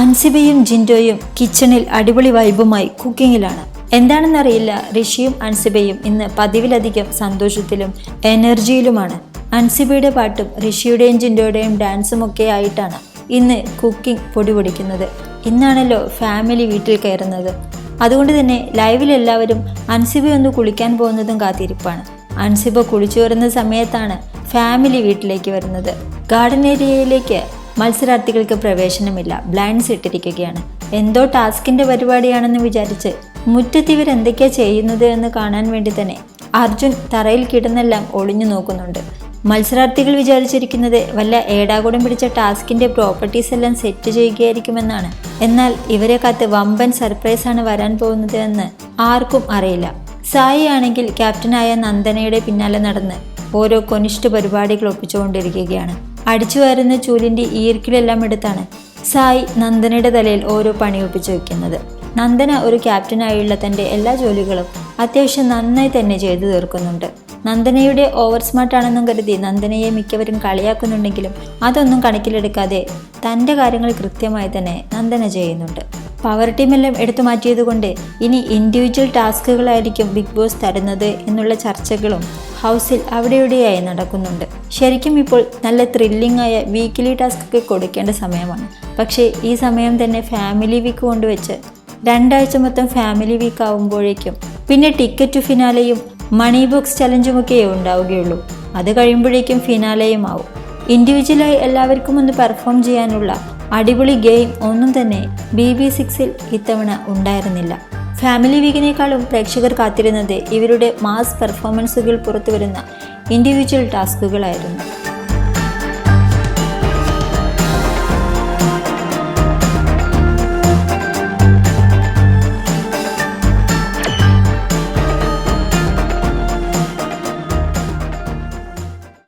അൻസിബയും ജിൻഡോയും കിച്ചണിൽ അടിപൊളി വൈബുമായി കുക്കിങ്ങിലാണ്. എന്താണെന്നറിയില്ല ഋഷിയും അൻസിബയും ഇന്ന് പതിവിലധികം സന്തോഷത്തിലും എനർജിയിലുമാണ്. അൻസിബയുടെ പാട്ടും ഋഷിയുടെയും ജിൻഡോയുടെയും ഡാൻസും ഒക്കെ ആയിട്ടാണ് ഇന്ന് കുക്കിംഗ് പൊടി പൊടിക്കുന്നത് ഇന്നാണല്ലോ ഫാമിലി വീട്ടിൽ കയറുന്നത്. അതുകൊണ്ട് തന്നെ ലൈവിൽ എല്ലാവരും അൻസിബ ഒന്ന് കുളിക്കാൻ പോകുന്നതും കാത്തിരിപ്പാണ്. അൻസിബ കുളിച്ചു വരുന്ന സമയത്താണ് ഫാമിലി വീട്ടിലേക്ക് വരുന്നത്. ഗാർഡൻ ഏരിയയിലേക്ക് മത്സരാർത്ഥികൾക്ക് പ്രവേശനമില്ല. ബ്ലൈൻഡ്സ് ഇട്ടിരിക്കുകയാണ്. എന്തോ ടാസ്കിന്റെ പരിപാടിയാണെന്ന് വിചാരിച്ച് മുറ്റത്ത് ഇവർ എന്തൊക്കെയാ ചെയ്യുന്നത് എന്ന് കാണാൻ വേണ്ടി തന്നെ അർജുൻ തറയിൽ കിടന്നെല്ലാം ഒളിഞ്ഞു നോക്കുന്നുണ്ട്. മത്സരാർത്ഥികൾ വിചാരിച്ചിരിക്കുന്നത് വല്ല ഏടാകൂടം പിടിച്ച ടാസ്കിന്റെ പ്രോപ്പർട്ടീസ് എല്ലാം സെറ്റ് ചെയ്യുകയായിരിക്കുമെന്നാണ്. എന്നാൽ ഇവരെ കാത്ത് വമ്പൻ സർപ്രൈസാണ് വരാൻ പോകുന്നത് എന്ന് ആർക്കും അറിയില്ല. സായി ആണെങ്കിൽ ക്യാപ്റ്റനായ നന്ദനയുടെ പിന്നാലെ നടന്ന് ഓരോ കൊനിഷ്ഠ പരിപാടികൾ ഒപ്പിച്ചുകൊണ്ടിരിക്കുകയാണ്. അടിച്ചു വരുന്ന ചൂലിന്റെ ഈർക്കിലെല്ലാം എടുത്താണ് സായി നന്ദനയുടെ തലയിൽ ഓരോ പണി ഒപ്പിച്ചു വയ്ക്കുന്നത് നന്ദന ഒരു ക്യാപ്റ്റനായുള്ള തന്റെ എല്ലാ ജോലികളും അത്യാവശ്യം നന്നായി തന്നെ ചെയ്തു തീർക്കുന്നുണ്ട്. നന്ദനയുടെ ഓവർ സ്മാർട്ടാണെന്നും കരുതി നന്ദനയെ മിക്കവരും കളിയാക്കുന്നുണ്ടെങ്കിലും അതൊന്നും കണക്കിലെടുക്കാതെ തന്റെ കാര്യങ്ങൾ കൃത്യമായി തന്നെ നന്ദന ചെയ്യുന്നുണ്ട്. പവർ ടീമെല്ലാം എടുത്തു മാറ്റിയതുകൊണ്ട് ഇനി ഇൻഡിവിജ്വൽ ടാസ്കുകളായിരിക്കും ബിഗ് ബോസ് തരുന്നത് എന്നുള്ള ചർച്ചകളും ഹൗസിൽ അവിടെയിവിടെയായി നടക്കുന്നുണ്ട്. ശരിക്കും ഇപ്പോൾ നല്ല ത്രില്ലിംഗ് ആയ വീക്കിലി ടാസ്ക് കൊടുക്കേണ്ട സമയമാണ്. പക്ഷേ ഈ സമയം തന്നെ ഫാമിലി വീക്ക് കൊണ്ടുവച്ച് രണ്ടാഴ്ച മൊത്തം ഫാമിലി വീക്ക് ആവുമ്പോഴേക്കും പിന്നെ ടിക്കറ്റ് ഫിനാലെയും മണി ബോക്സ് ചലഞ്ചും ഒക്കെ ഉണ്ടാവുകയുള്ളൂ. അത് കഴിയുമ്പോഴേക്കും ഫിനാലെയും ആവും. ഇൻഡിവിജ്വലായി എല്ലാവർക്കും ഒന്ന് പെർഫോം ചെയ്യാനുള്ള അടിപൊളി ഗെയിം ഒന്നും തന്നെ ബി ബി സിക്സിൽ ഇത്തവണ ഉണ്ടായിരുന്നില്ല. ഫാമിലി വീക്കിനേക്കാളും പ്രേക്ഷകർ കാത്തിരുന്നത് ഇവരുടെ മാസ് പെർഫോമൻസുകൾ പുറത്തുവരുന്ന ഇൻഡിവിജ്വൽ ടാസ്കുകളായിരുന്നു.